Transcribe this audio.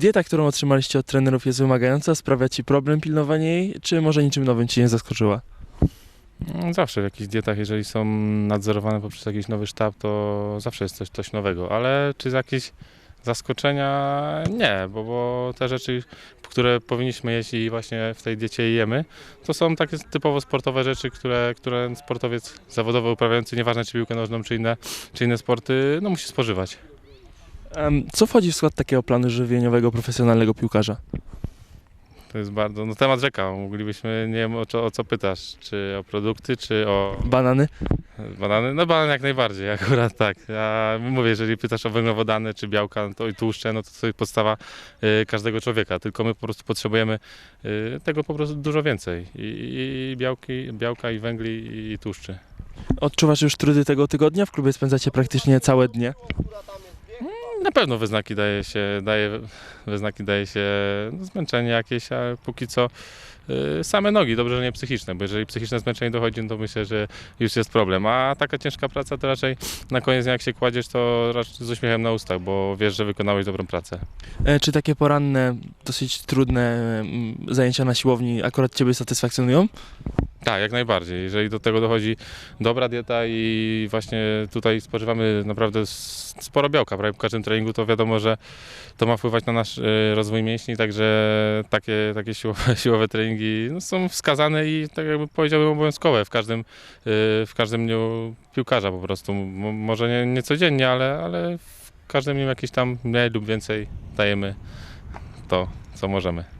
Dieta, którą otrzymaliście od trenerów jest wymagająca, sprawia Ci problem pilnowanie jej, czy może niczym nowym Ci nie zaskoczyła? No, Zawsze w jakichś dietach, jeżeli są nadzorowane poprzez jakiś nowy sztab, to zawsze jest coś, coś nowego, ale czy z jakieś zaskoczenia? Nie, bo, bo te rzeczy, które powinniśmy jeść i właśnie w tej diecie jemy, to są takie typowo sportowe rzeczy, które, które sportowiec zawodowy uprawiający, nieważne czy piłkę nożną, czy inne, czy inne sporty, no musi spożywać. Co wchodzi w skład takiego planu żywieniowego profesjonalnego piłkarza? To jest bardzo, no temat rzeka, moglibyśmy, nie wiem o co, o co pytasz, czy o produkty, czy o Banany? Banany? No banany jak najbardziej, akurat tak. Ja mówię, jeżeli pytasz o węglowodany czy białka no to i tłuszcze, no to to jest podstawa y, każdego człowieka, tylko my po prostu potrzebujemy y, tego po prostu dużo więcej. I, i białki, białka i węgli i tłuszczy. Odczuwasz już trudy tego tygodnia? W klubie spędzacie praktycznie całe dnie. Na pewno wyznaki daje się, daje, wyznaki daje się no, zmęczenie jakieś, a póki co y, same nogi, dobrze, że nie psychiczne, bo jeżeli psychiczne zmęczenie dochodzi, no to myślę, że już jest problem, a taka ciężka praca to raczej na koniec jak się kładziesz, to raczej z uśmiechem na ustach, bo wiesz, że wykonałeś dobrą pracę. E, Czy takie poranne, dosyć trudne mm, zajęcia na siłowni akurat Ciebie satysfakcjonują? Tak, jak najbardziej. Jeżeli do tego dochodzi dobra dieta i właśnie tutaj spożywamy naprawdę sporo białka prawie po każdym treningu, to wiadomo, że to ma wpływać na nasz y, rozwój mięśni, także takie, takie siłowe, siłowe treningi no, są wskazane i tak jakby powiedziałbym obowiązkowe w każdym, y, w każdym dniu piłkarza po prostu. Może nie, nie codziennie, ale, ale w każdym dniu jakieś tam mniej lub więcej dajemy to, co możemy.